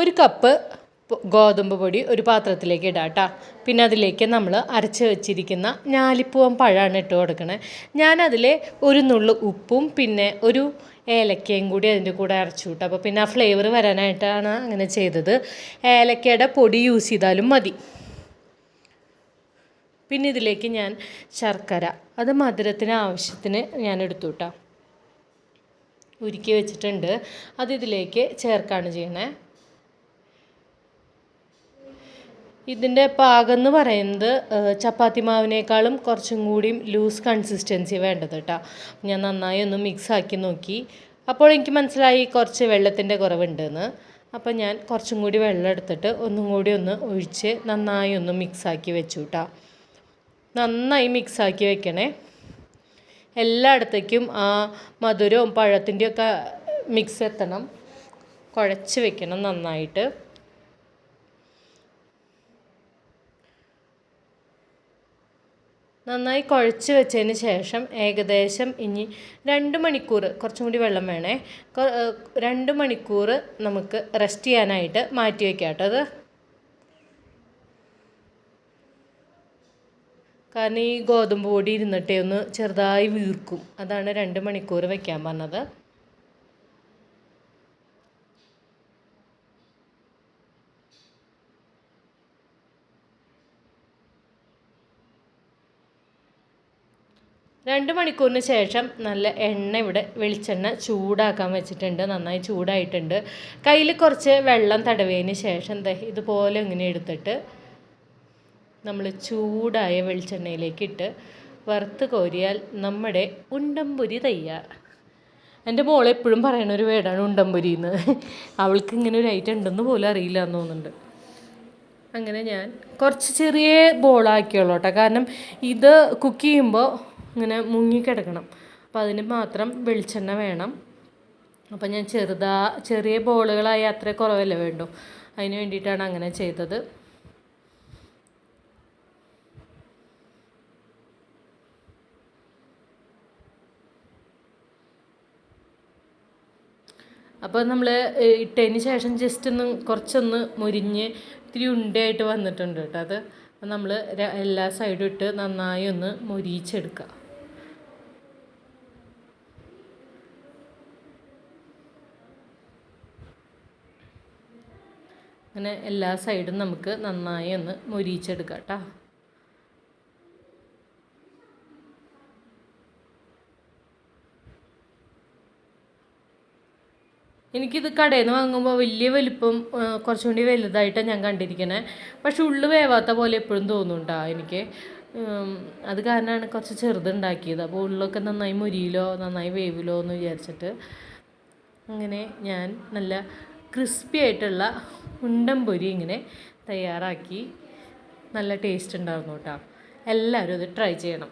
ഒരു കപ്പ് ഗോതമ്പ് പൊടി ഒരു പാത്രത്തിലേക്ക് ഇടാം കേട്ടോ പിന്നെ അതിലേക്ക് നമ്മൾ അരച്ച് വെച്ചിരിക്കുന്ന ഞാലിപ്പൂവൻ പഴമാണ് ഇട്ട് കൊടുക്കണേ. ഞാനതിൽ ഒരു നുള്ളു ഉപ്പും പിന്നെ ഒരു ഏലക്കയും കൂടി അതിന്റെ കൂടെ അരച്ചു വിട്ടു അപ്പോൾ പിന്നെ ആ ഫ്ലേവർ വരാനായിട്ടാണ് അങ്ങനെ ചെയ്തത്. ഏലക്കയുടെ പൊടി യൂസ് ചെയ്താലും മതി. പിന്നെ ഇതിലേക്ക് ഞാൻ ശർക്കര അത് മധുരത്തിന് ആവശ്യത്തിന് ഞാൻ എടുത്തു കേട്ടോ ഉരുക്കി വെച്ചിട്ടുണ്ട്. അത് ഇതിലേക്ക് ചേർക്കാണ് ചെയ്യണേ. ഇതിന്റെ പാകം എന്ന് പറയുന്നത് ചപ്പാത്തി മാവിനേക്കാളും കുറച്ചും കൂടിയും ലൂസ് കൺസിസ്റ്റൻസി വേണ്ടത് കേട്ടോ ഞാൻ നന്നായി ഒന്ന് മിക്സ് ആക്കി നോക്കി. അപ്പോൾ എനിക്ക് മനസ്സിലായി കുറച്ച് വെള്ളത്തിന്റെ കുറവുണ്ടെന്ന്. അപ്പോൾ ഞാൻ കുറച്ചും കൂടി വെള്ളം എടുത്തിട്ട് ഒന്നും കൂടി ഒന്ന് ഒഴിച്ച് നന്നായി ഒന്ന് മിക്സ് ആക്കി വെച്ചു കേട്ടോ നന്നായി മിക്സ് ആക്കി വെക്കണേ. എല്ലായിടത്തേക്കും ആ മധുരവും പഴത്തിന്റെയൊക്കെ മിക്സ് എത്തണം. കുഴച്ച് വെക്കണം നന്നായിട്ട്. നന്നായി കുഴച്ച് വെച്ചതിന് ശേഷം ഏകദേശം ഇനി രണ്ട് മണിക്കൂർ കുറച്ചും കൂടി വെള്ളം വേണേ. രണ്ട് മണിക്കൂർ നമുക്ക് റെസ്റ്റ് ചെയ്യാനായിട്ട് മാറ്റി വയ്ക്കാം കേട്ടോ അത്. കാരണം ഈ ഗോതമ്പ് പൊടി ഇരുന്നിട്ടേ ഒന്ന് ചെറുതായി വീർക്കും. അതാണ് രണ്ട് മണിക്കൂർ വെക്കാൻ പറഞ്ഞത്. രണ്ട് മണിക്കൂറിന് ശേഷം നല്ല എണ്ണ ഇവിടെ വെളിച്ചെണ്ണ ചൂടാക്കാൻ വെച്ചിട്ടുണ്ട്. നന്നായി ചൂടായിട്ടുണ്ട്. കയ്യിൽ കുറച്ച് വെള്ളം തടവിയതിന് ശേഷം ഇതുപോലെ ഇങ്ങനെ എടുത്തിട്ട് നമ്മൾ ചൂടായ വെളിച്ചെണ്ണയിലേക്ക് ഇട്ട് വറുത്ത് കോരിയാൽ നമ്മുടെ ഉണ്ടംപുരി തയ്യാർ. എന്റെ മോൾ എപ്പോഴും പറയണ ഒരു വേടാണ് ഉണ്ടംപുരി എന്ന്. അവൾക്ക് ഇങ്ങനെ ഒരു ഐറ്റം ഉണ്ടെന്ന് പോലും അറിയില്ല എന്ന് തോന്നുന്നുണ്ട്. അങ്ങനെ ഞാൻ കുറച്ച് ചെറിയ ബോളാക്കിയുള്ളൂ കേട്ടോ. കാരണം ഇത് കുക്ക് ചെയ്യുമ്പോൾ ഇങ്ങനെ മുങ്ങിക്കിടക്കണം. അപ്പോൾ അതിന് മാത്രം വെളിച്ചെണ്ണ വേണം. അപ്പോൾ ഞാൻ ചെറുതാ ചെറിയ ബോളുകളായി അത്ര കുറവല്ലേ വേണ്ടു. അതിന് വേണ്ടിയിട്ടാണ് അങ്ങനെ ചെയ്തത്. അപ്പോൾ നമ്മൾ ഇട്ടതിന് ശേഷം ജസ്റ്റ് ഒന്ന് കുറച്ചൊന്ന് മുരിഞ്ഞ് ഇത്തിരി ഉണ്ടയായിട്ട് വന്നിട്ടുണ്ട് കേട്ടോ അത്. നമ്മൾ എല്ലാ സൈഡും ഇട്ട് നന്നായി ഒന്ന് മുരിയിച്ചെടുക്കുക അങ്ങനെ എല്ലാ സൈഡും നമുക്ക് നന്നായി ഒന്ന് മുരിയിച്ചെടുക്കാം കേട്ടോ എനിക്കിത് കടയിൽ നിന്ന് വാങ്ങുമ്പോൾ വലിയ വലിപ്പം കുറച്ചും കൂടി വലുതായിട്ടാണ് ഞാൻ കണ്ടിരിക്കണേ. പക്ഷെ ഉള്ളു വേവാത്ത പോലെ എപ്പോഴും തോന്നുന്നുണ്ടാ എനിക്ക്. അത് കാരണമാണ് കുറച്ച് ചെറുതുണ്ടാക്കിയത്. അപ്പോൾ ഉള്ളൊക്കെ നന്നായി മുരിയിലോ നന്നായി വേവിലോ എന്ന് വിചാരിച്ചിട്ട് അങ്ങനെ ഞാൻ നല്ല ക്രിസ്പി ആയിട്ടുള്ള ഉണ്ടൻ പൊരി ഇങ്ങനെ തയ്യാറാക്കി. നല്ല ടേസ്റ്റ് ഉണ്ടായിരുന്നു കേട്ടോ. എല്ലാവരും ഇത് ട്രൈ ചെയ്യണം.